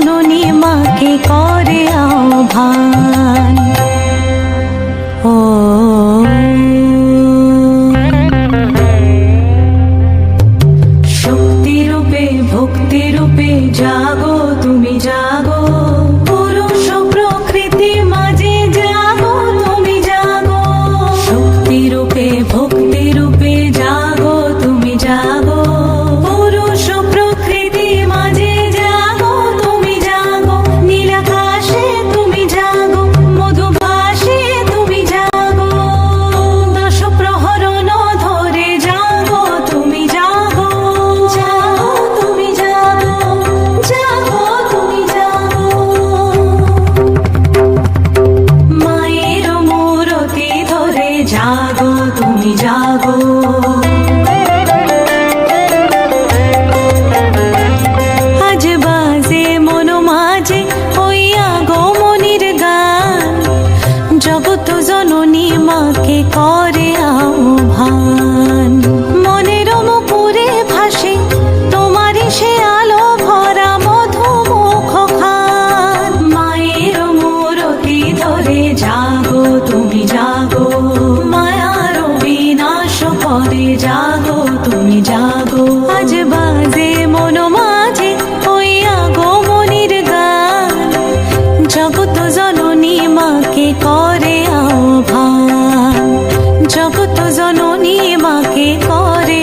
জননী মাকে করে আহ্বান। ও। শক্তি রূপে ভক্তি রূপে জাগো জাগো, তুমি জাগো। আজ বাজে মন মাঝে ওই আগমনির গান। জগত জননী মাকে করে আহ্বান জাগো, তুমি জাগো। আজ বাজে মন মাঝে ওই আগমনির গান। জগত জননী মাকে করে আহ্বান। জগত জননী মাকে করে